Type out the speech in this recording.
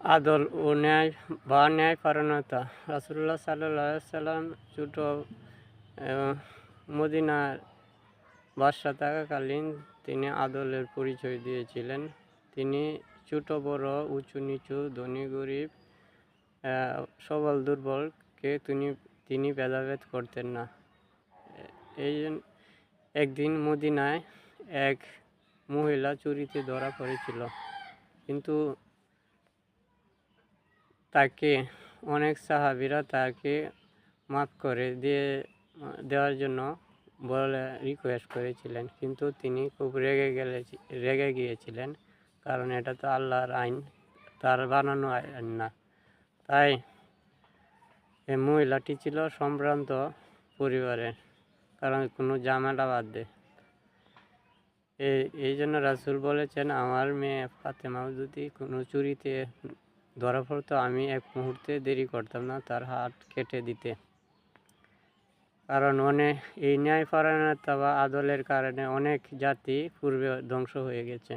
আদল ও ন্যায়, বা ন্যায় পরায়ণতা রাসুল্লাহ সাল্লাহ সাল্লাম ছোটো মদিনার বাদশা থাকাকালীন তিনি আদলের পরিচয় দিয়েছিলেন। তিনি ছোট, বড়, উঁচু, নিচু, ধনী, গরিব সবল দুর্বলকে তিনি তিনি ভেদাভেদ করতেন না। এই একদিন মদিনায় এক মহিলা চুরিতে ধরা পড়েছিল। কিন্তু তাকে অনেক সাহাবিরা তাকে মাফ করে দিয়ে, দেওয়ার জন্য বলে রিকোয়েস্ট করেছিলেন। কিন্তু তিনি খুব রেগে গেলে রেগে গিয়েছিলেন। কারণ এটা তো আল্লাহর আইন, তার বানানো আইন না। তাই এই মহিলাটি ছিল সম্ভ্রান্ত পরিবারের কারণ কোনো ঝামেলা বাদ দে। এই এই জন্য রাসুল বলেছেন, আমার মেয়ে ফাতেমাও যদি কোনো চুরিতে ধরা পড়তো আমি এক মুহূর্তে দেরি করতাম না তার হাত কেটে দিতে। কারণ অনেক এই ন্যায় পরায়ণতা বা আদলের কারণে অনেক জাতি পূর্বে ধ্বংস হয়ে গেছে।